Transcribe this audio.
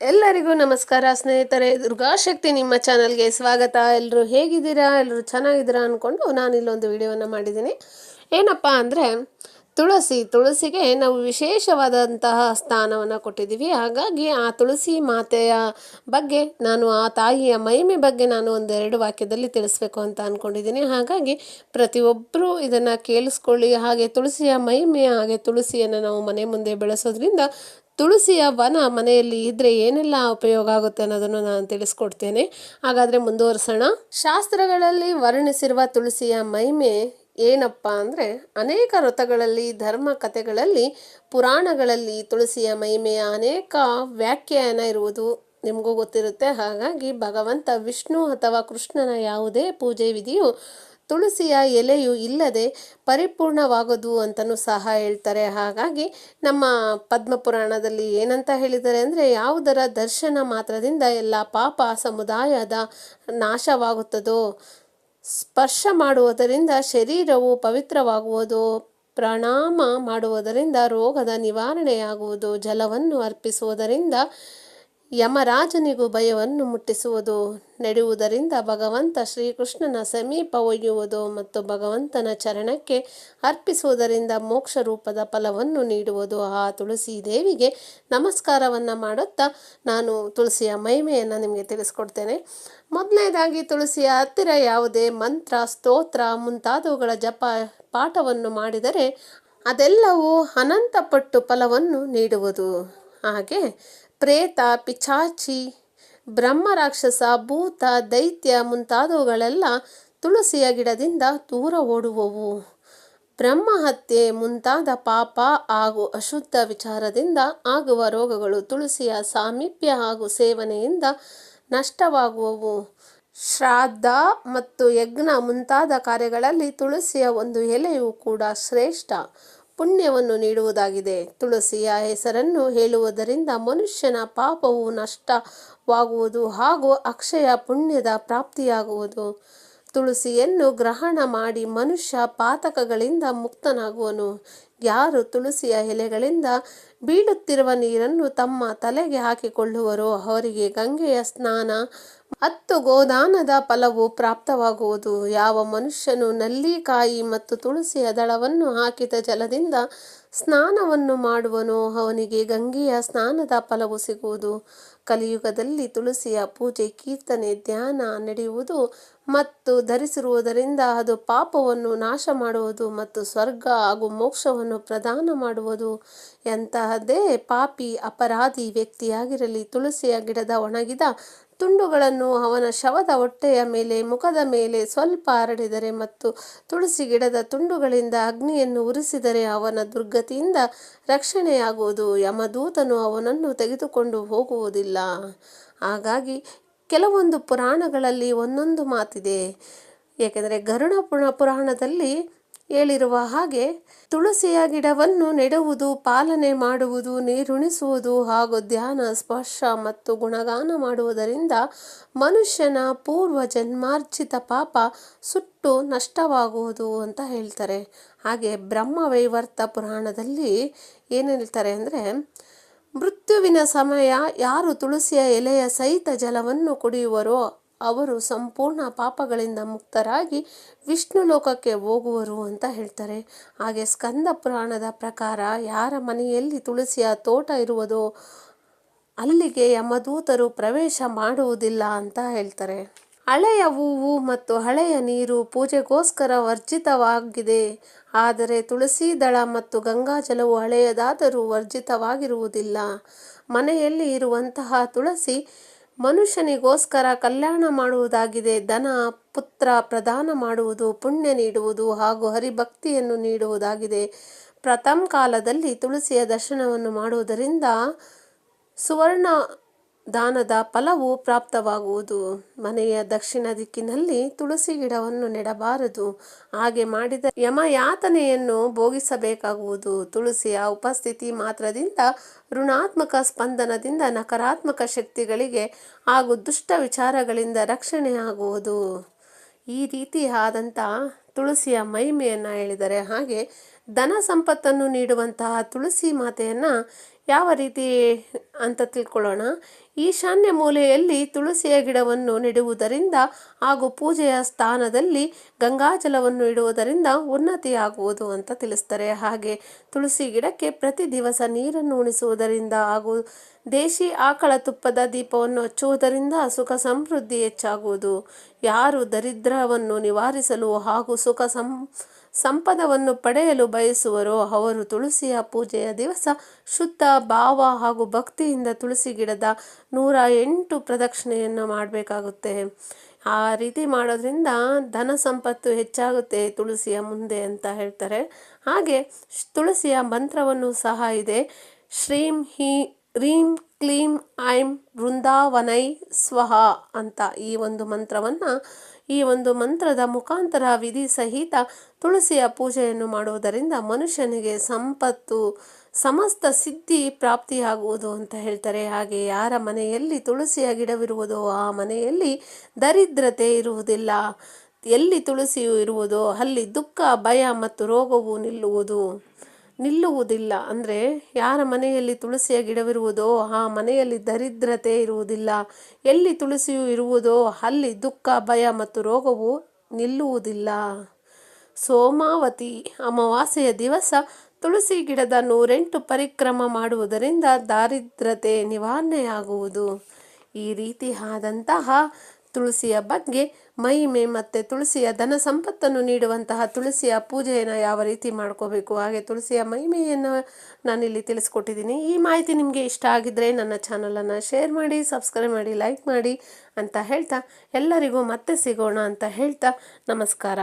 ಎಲ್ಲರಿಗೂ ನಮಸ್ಕಾರ, ಸ್ನೇಹಿತರೆ. ದುರ್ಗಾಶಕ್ತಿ ನಿಮ್ಮ ಚಾನಲ್ಗೆ ಸ್ವಾಗತ. ಎಲ್ಲರೂ ಹೇಗಿದ್ದೀರಾ? ಎಲ್ಲರೂ ಚೆನ್ನಾಗಿದ್ದೀರಾ ಅಂದ್ಕೊಂಡು ನಾನು ಇಲ್ಲೊಂದು ವಿಡಿಯೋವನ್ನು ಮಾಡಿದ್ದೀನಿ. ಏನಪ್ಪ ಅಂದರೆ ತುಳಸಿ, ತುಳಸಿಗೆ ನಾವು ವಿಶೇಷವಾದಂತಹ ಸ್ಥಾನವನ್ನು ಕೊಟ್ಟಿದ್ದೀವಿ. ಹಾಗಾಗಿ ಆ ತುಳಸಿ ಮಾತೆಯ ಬಗ್ಗೆ ನಾನು, ಆ ತಾಯಿಯ ಮಹಿಮೆ ಬಗ್ಗೆ ನಾನು ಒಂದೆರಡು ವಾಕ್ಯದಲ್ಲಿ ತಿಳಿಸ್ಬೇಕು ಅಂತ ಅಂದ್ಕೊಂಡಿದ್ದೀನಿ ಹಾಗಾಗಿ ಪ್ರತಿಯೊಬ್ಬರೂ ಇದನ್ನು ಕೇಳಿಸ್ಕೊಳ್ಳಿ. ಹಾಗೆ ತುಳಸಿಯ ಮಹಿಮೆ, ಹಾಗೆ ತುಳಸಿಯನ್ನು ನಾವು ಮನೆ ಮುಂದೆ ಬೆಳೆಸೋದ್ರಿಂದ ತುಳಸಿಯ ವನ ಮನೆಯಲ್ಲಿ ಇದ್ರೆ ಏನೆಲ್ಲ ಉಪಯೋಗ ಆಗುತ್ತೆ ಅನ್ನೋದನ್ನು ನಾನು ತಿಳಿಸ್ಕೊಡ್ತೇನೆ. ಹಾಗಾದರೆ ಮುಂದುವರಿಸೋಣ. ಶಾಸ್ತ್ರಗಳಲ್ಲಿ ವರ್ಣಿಸಿರುವ ತುಳಸಿಯ ಮಹಿಮೆ ಏನಪ್ಪ ಅಂದರೆ ಅನೇಕ ವ್ರತಗಳಲ್ಲಿ ಧರ್ಮ ಕಥೆಗಳಲ್ಲಿ, ಪುರಾಣಗಳಲ್ಲಿ ತುಳಸಿಯ ಮಹಿಮೆಯ ಅನೇಕ ವ್ಯಾಖ್ಯಾನ ಇರುವುದು ನಿಮಗೂ ಗೊತ್ತಿರುತ್ತೆ. ಹಾಗಾಗಿ ಭಗವಂತ ವಿಷ್ಣು ಅಥವಾ ಕೃಷ್ಣನ ಯಾವುದೇ ಪೂಜೆ ವಿಧಿಯು ತುಳಸಿಯ ಎಲೆಯು ಇಲ್ಲದೆ ಪರಿಪೂರ್ಣವಾಗದು ಅಂತಲೂ ಸಹ ಹೇಳ್ತಾರೆ. ಹಾಗಾಗಿ ನಮ್ಮ ಪದ್ಮಪುರಾಣದಲ್ಲಿ ಏನಂತ ಹೇಳಿದ್ದಾರೆ ಅಂದರೆ ಯಾವುದರ ದರ್ಶನ ಮಾತ್ರದಿಂದ ಎಲ್ಲ ಪಾಪ ಸಮುದಾಯದ ನಾಶವಾಗುತ್ತದೋ ಸ್ಪರ್ಶ ಮಾಡುವುದರಿಂದ ಶರೀರವು ಪವಿತ್ರವಾಗುವುದು ಪ್ರಣಾಮ ಮಾಡುವುದರಿಂದ ರೋಗದ ನಿವಾರಣೆಯಾಗುವುದು ಜಲವನ್ನು ಅರ್ಪಿಸುವುದರಿಂದ ಯಮರಾಜನಿಗೂ ಭಯವನ್ನು ಮುಟ್ಟಿಸುವುದು, ನಡೆಯುವುದರಿಂದ ಭಗವಂತ ಶ್ರೀಕೃಷ್ಣನ ಸಮೀಪ ಒಯ್ಯುವುದು ಮತ್ತು ಭಗವಂತನ ಚರಣಕ್ಕೆ ಅರ್ಪಿಸುವುದರಿಂದ ಮೋಕ್ಷ ರೂಪದ ಫಲವನ್ನು ನೀಡುವುದು. ಆ ತುಳಸಿ ದೇವಿಗೆ ನಮಸ್ಕಾರವನ್ನು ಮಾಡುತ್ತಾ ನಾನು ತುಳಸಿಯ ಮಹಿಮೆಯನ್ನು ನಿಮಗೆ ತಿಳಿಸ್ಕೊಡ್ತೇನೆ. ಮೊದಲನೇದಾಗಿ ತುಳಸಿಯ ಹತ್ತಿರ ಯಾವುದೇ ಮಂತ್ರ, ಸ್ತೋತ್ರ ಮುಂತಾದವುಗಳ ಜಪ, ಪಾಠವನ್ನು ಮಾಡಿದರೆ ಅದೆಲ್ಲವೂ ಅನಂತಪಟ್ಟು ಫಲವನ್ನು ನೀಡುವುದು. ಹಾಗೆ ಪ್ರೇತ, ಪಿಚಾಚಿ ಬ್ರಹ್ಮ ರಾಕ್ಷಸ ಭೂತ, ದೈತ್ಯ ಮುಂತಾದವುಗಳೆಲ್ಲ ತುಳಸಿಯ ಗಿಡದಿಂದ ದೂರ ಓಡುವವು. ಬ್ರಹ್ಮಹತ್ಯೆ ಮುಂತಾದ ಪಾಪ ಹಾಗೂ ಅಶುದ್ಧ ವಿಚಾರದಿಂದ ಆಗುವ ರೋಗಗಳು ತುಳಸಿಯ ಸಾಮೀಪ್ಯ ಹಾಗೂ ಸೇವನೆಯಿಂದ ನಷ್ಟವಾಗುವವು. ಶ್ರಾದ್ದ ಮತ್ತು ಯಜ್ಞ ಮುಂತಾದ ಕಾರ್ಯಗಳಲ್ಲಿ ತುಳಸಿಯ ಒಂದು ಎಲೆಯು ಕೂಡ ಶ್ರೇಷ್ಠ. ಪುಣ್ಯವನ್ನು ನೀಡುವುದಾಗಿದೆ. ತುಳಸಿಯ ಹೆಸರನ್ನು ಹೇಳುವುದರಿಂದ ಮನುಷ್ಯನ ಪಾಪವು ನಷ್ಟವಾಗುವುದು ಹಾಗೂ ಅಕ್ಷಯ ಪುಣ್ಯದ ಪ್ರಾಪ್ತಿಯಾಗುವುದು. ತುಳಸಿಯನ್ನು ಗ್ರಹಣ ಮಾಡಿ ಮನುಷ್ಯ ಪಾತಕಗಳಿಂದ ಮುಕ್ತನಾಗುವನು. ಯಾರು ತುಳಸಿಯ ಎಲೆಗಳಿಂದ ಬೀಳುತ್ತಿರುವ ನೀರನ್ನು ತಮ್ಮ ತಲೆಗೆ ಹಾಕಿಕೊಳ್ಳುವರೋ ಅವರಿಗೆ ಗಂಗೆಯ ಸ್ನಾನ ಹತ್ತು ಗೋದಾನದ ಫಲವು ಪ್ರಾಪ್ತವಾಗುವುದು. ಯಾವ ಮನುಷ್ಯನು ನಲ್ಲಿಕಾಯಿ ಮತ್ತು ತುಳಸಿಯ ದಳವನ್ನು ಹಾಕಿದ ಜಲದಿಂದ ಸ್ನಾನವನ್ನು ಮಾಡುವನು, ಅವನಿಗೆ ಗಂಗೆಯ ಸ್ನಾನದ ಫಲವು ಸಿಗುವುದು. ಕಲಿಯುಗದಲ್ಲಿ ತುಳಸಿಯ ಪೂಜೆ, ಕೀರ್ತನೆ, ಧ್ಯಾನ ನಡೆಯುವುದು ಮತ್ತು ಧರಿಸಿರುವುದರಿಂದ ಅದು ಪಾಪವನ್ನು ನಾಶ ಮಾಡುವುದು ಮತ್ತು ಸ್ವರ್ಗ ಹಾಗೂ ಮೋಕ್ಷವನ್ನು ಪ್ರದಾನ ಮಾಡುವುದು. ಎಂತಹದ್ದೇ ಪಾಪಿ, ಅಪರಾಧಿ ವ್ಯಕ್ತಿಯಾಗಿರಲಿ, ತುಳಸಿಯ ಗಿಡದ ಒಣಗಿದ ತುಂಡುಗಳನ್ನು ಅವನ ಶವದ ಹೊಟ್ಟೆಯ ಮೇಲೆ, ಮುಖದ ಮೇಲೆ ಸ್ವಲ್ಪ ಹರಡಿದರೆ ಮತ್ತು ತುಳಸಿ ಗಿಡದ ತುಂಡುಗಳಿಂದ ಅಗ್ನಿಯನ್ನು ಉರಿಸಿದರೆ ಅವನ ದುರ್ಗತಿಯಿಂದ ರಕ್ಷಣೆಯಾಗುವುದು. ಯಮದೂತನು ಅವನನ್ನು ತೆಗೆದುಕೊಂಡು ಹೋಗುವುದಿಲ್ಲ. ಹಾಗಾಗಿ ಕೆಲವೊಂದು ಪುರಾಣಗಳಲ್ಲಿ ಒಂದೊಂದು ಮಾತಿದೆ. ಏಕೆಂದರೆ ಪುರ ಪುರಾಣದಲ್ಲಿ ಹೇಳಿರುವ ಹಾಗೆ ತುಳಸಿಯ ಗಿಡವನ್ನು ನೆಡುವುದು, ಪಾಲನೆ ಮಾಡುವುದು, ನೀರುಣಿಸುವುದು ಹಾಗೂ ಧ್ಯಾನ, ಸ್ಪರ್ಶ ಮತ್ತು ಗುಣಗಾನ ಮಾಡುವುದರಿಂದ ಮನುಷ್ಯನ ಪೂರ್ವ ಜನ್ಮಾರ್ಜಿತ ಪಾಪ ಸುಟ್ಟು ನಷ್ಟವಾಗುವುದು ಅಂತ ಹೇಳ್ತಾರೆ. ಹಾಗೆ ಬ್ರಹ್ಮವೈವರ್ತ ಪುರಾಣದಲ್ಲಿ ಏನು ಹೇಳ್ತಾರೆ ಅಂದರೆ, ಮೃತ್ಯುವಿನ ಸಮಯ ಯಾರು ತುಳಸಿಯ ಎಲೆಯ ಸಹಿತ ಜಲವನ್ನು ಕುಡಿಯುವರೋ ಅವರು ಸಂಪೂರ್ಣ ಪಾಪಗಳಿಂದ ಮುಕ್ತರಾಗಿ ವಿಷ್ಣು ಲೋಕಕ್ಕೆ ಹೋಗುವರು ಅಂತ ಹೇಳ್ತಾರೆ. ಹಾಗೆ ಸ್ಕಂದ ಪುರಾಣದ ಪ್ರಕಾರ ಯಾರ ಮನೆಯಲ್ಲಿ ತುಳಸಿಯ ತೋಟ ಇರುವುದೋ ಅಲ್ಲಿಗೆ ಯಮದೂತರು ಪ್ರವೇಶ ಮಾಡುವುದಿಲ್ಲ ಅಂತ ಹೇಳ್ತಾರೆ. ಹಳೆಯ ಹೂವು ಮತ್ತು ಹಳೆಯ ನೀರು ಪೂಜೆಗೋಸ್ಕರ ವರ್ಜಿತವಾಗಿದೆ. ಆದರೆ ತುಳಸಿ ದಳ ಮತ್ತು ಗಂಗಾಜಲವು ಹಳೆಯದಾದರೂ ವರ್ಜಿತವಾಗಿರುವುದಿಲ್ಲ. ಮನೆಯಲ್ಲಿ ಇರುವಂತಹ ತುಳಸಿ ಮನುಷ್ಯನಿಗೋಸ್ಕರ ಕಲ್ಯಾಣ ಮಾಡುವುದಾಗಿದೆ, ಧನ ಪುತ್ರ ಪ್ರದಾನ ಮಾಡುವುದು, ಪುಣ್ಯ ನೀಡುವುದು ಹಾಗೂ ಹರಿಭಕ್ತಿಯನ್ನು ನೀಡುವುದಾಗಿದೆ. ಪ್ರಥಮ ಕಾಲದಲ್ಲಿ ತುಳಸಿಯ ದರ್ಶನವನ್ನು ಮಾಡುವುದರಿಂದ ಸುವರ್ಣ ದಾನದ ಫಲವು ಪ್ರಾಪ್ತವಾಗುವುದು. ಮನೆಯ ದಕ್ಷಿಣ ದಿಕ್ಕಿನಲ್ಲಿ ತುಳಸಿ ಗಿಡವನ್ನು ನೆಡಬಾರದು. ಹಾಗೆ ಮಾಡಿದ ಯಮಯಾತನೆಯನ್ನು ಭೋಗಿಸಬೇಕಾಗುವುದು. ತುಳಸಿಯ ಉಪಸ್ಥಿತಿ ಮಾತ್ರದಿಂದ, ಋಣಾತ್ಮಕ ಸ್ಪಂದನದಿಂದ ನಕಾರಾತ್ಮಕ ಶಕ್ತಿಗಳಿಗೆ ಹಾಗೂ ದುಷ್ಟ ವಿಚಾರಗಳಿಂದ ರಕ್ಷಣೆ ಆಗುವುದು ಈ ರೀತಿಯಾದಂಥ ತುಳಸಿಯ ಮಹಿಮೆಯನ್ನು ಹೇಳಿದರೆ ಹಾಗೆ ಧನ ಸಂಪತ್ತನ್ನು ನೀಡುವಂತಹ ತುಳಸಿ ಮಾತೆಯನ್ನು ಯಾವ ರೀತಿ ಅಂತ ತಿಳ್ಕೊಳ್ಳೋಣ. ಈಶಾನ್ಯ ಮೂಲೆಯಲ್ಲಿ ತುಳಸಿಯ ಗಿಡವನ್ನು ನೆಡುವುದರಿಂದ ಹಾಗೂ ಪೂಜೆಯ ಸ್ಥಾನದಲ್ಲಿ ಗಂಗಾಜಲವನ್ನು ಇಡುವುದರಿಂದ ಉನ್ನತಿಯಾಗುವುದು ಅಂತ ತಿಳಿಸ್ತಾರೆ. ಹಾಗೆ ತುಳಸಿ ಗಿಡಕ್ಕೆ ಪ್ರತಿ ದಿವಸ ನೀರನ್ನು ಉಣಿಸುವುದರಿಂದ ಹಾಗೂ ದೇಶಿ ಆಕಳ ತುಪ್ಪದ ದೀಪವನ್ನು ಹಚ್ಚುವುದರಿಂದ ಸುಖ ಸಮೃದ್ಧಿ ಹೆಚ್ಚಾಗುವುದು. ಯಾರು ದರಿದ್ರವನ್ನು ನಿವಾರಿಸಲು ಹಾಗೂ ಸುಖ ಸಂ, ಸಂಪದವನ್ನು ಪಡೆಯಲು ಬಯಸುವರೋ ಅವರು ತುಳಸಿಯ ಪೂಜೆಯ ದಿವಸ ಶುದ್ಧ ಭಾವ ಹಾಗೂ ಭಕ್ತಿಯಿಂದ ತುಳಸಿ ಗಿಡದ ನೂರ ಎಂಟು ಪ್ರದಕ್ಷಿಣೆಯನ್ನು ಮಾಡಬೇಕಾಗುತ್ತೆ. ಆ ರೀತಿ ಮಾಡೋದ್ರಿಂದ ಧನ ಸಂಪತ್ತು ಹೆಚ್ಚಾಗುತ್ತೆ ತುಳಸಿಯ ಮುಂದೆ ಅಂತ ಹೇಳ್ತಾರೆ. ಹಾಗೆ ತುಳಸಿಯ ಮಂತ್ರವನ್ನು ಸಹ ಇದೆ. ಶ್ರೀಂ ಹಿ ರೀಂ ಕ್ಲೀಂ ಐಂ ವೃಂದಾವನೈ ಸ್ವಹ ಅಂತ ಈ ಒಂದು ಮಂತ್ರವನ್ನು ಈ ಒಂದು ಮಂತ್ರದ ಮುಖಾಂತರ ವಿಧಿ ಸಹಿತ ತುಳಸಿಯ ಪೂಜೆಯನ್ನು ಮಾಡುವುದರಿಂದ ಮನುಷ್ಯನಿಗೆ ಸಂಪತ್ತು ಸಮಸ್ತ ಸಿದ್ಧಿ ಪ್ರಾಪ್ತಿಯಾಗುವುದು ಅಂತ ಹೇಳ್ತಾರೆ. ಹಾಗೆ ಯಾರ ಮನೆಯಲ್ಲಿ ತುಳಸಿಯ ಗಿಡವಿರುವುದೋ ಆ ಮನೆಯಲ್ಲಿ ದರಿದ್ರತೆ ಇರುವುದಿಲ್ಲ. ಎಲ್ಲಿ ತುಳಸಿಯು ಇರುವುದೋ ಅಲ್ಲಿ ದುಃಖ, ಭಯ ಮತ್ತು ರೋಗವು ನಿಲ್ಲುವುದು, ನಿಲ್ಲುವುದಿಲ್ಲ. ಅಂದರೆ ಯಾರ ಮನೆಯಲ್ಲಿ ತುಳಸಿಯ ಗಿಡವಿರುವುದೋ ಆ ಮನೆಯಲ್ಲಿ ದರಿದ್ರತೆ ಇರುವುದಿಲ್ಲ. ಎಲ್ಲಿ ತುಳಸಿಯು ಇರುವುದೋ ಅಲ್ಲಿ ದುಃಖ, ಭಯ ಮತ್ತು ರೋಗವು ನಿಲ್ಲುವುದಿಲ್ಲ. ಸೋಮಾವತಿ ಅಮಾವಾಸ್ಯೆಯ ದಿವಸ ತುಳಸಿ ಗಿಡದ ನೂರೆಂಟು ಪರಿಕ್ರಮ ಮಾಡುವುದರಿಂದ ದಾರಿದ್ರತೆ ನಿವಾರಣೆಯಾಗುವುದು. ಈ ರೀತಿ ಆದಂತಹ ತುಳಸಿಯ ಬಗ್ಗೆ ಮಹಿಮೆ ಮತ್ತು ತುಳಸಿಯ ಧನ ಸಂಪತ್ತನ್ನು ನೀಡುವಂತಹ ತುಳಸಿಯ ಪೂಜೆಯನ್ನು ಯಾವ ರೀತಿ ಮಾಡ್ಕೋಬೇಕು? ಹಾಗೆ ತುಳಸಿಯ ಮಹಿಮೆಯನ್ನು ನಾನಿಲ್ಲಿ ತಿಳಿಸ್ಕೊಟ್ಟಿದ್ದೀನಿ. ಈ ಮಾಹಿತಿ ನಿಮಗೆ ಇಷ್ಟ ಆಗಿದ್ದರೆ ನನ್ನ ಚಾನಲನ್ನು ಶೇರ್ ಮಾಡಿ, ಸಬ್ಸ್ಕ್ರೈಬ್ ಮಾಡಿ, ಲೈಕ್ ಮಾಡಿ ಅಂತ ಹೇಳ್ತಾ ಎಲ್ಲರಿಗೂ ಮತ್ತೆ ಸಿಗೋಣ ಅಂತ ಹೇಳ್ತಾ ನಮಸ್ಕಾರ.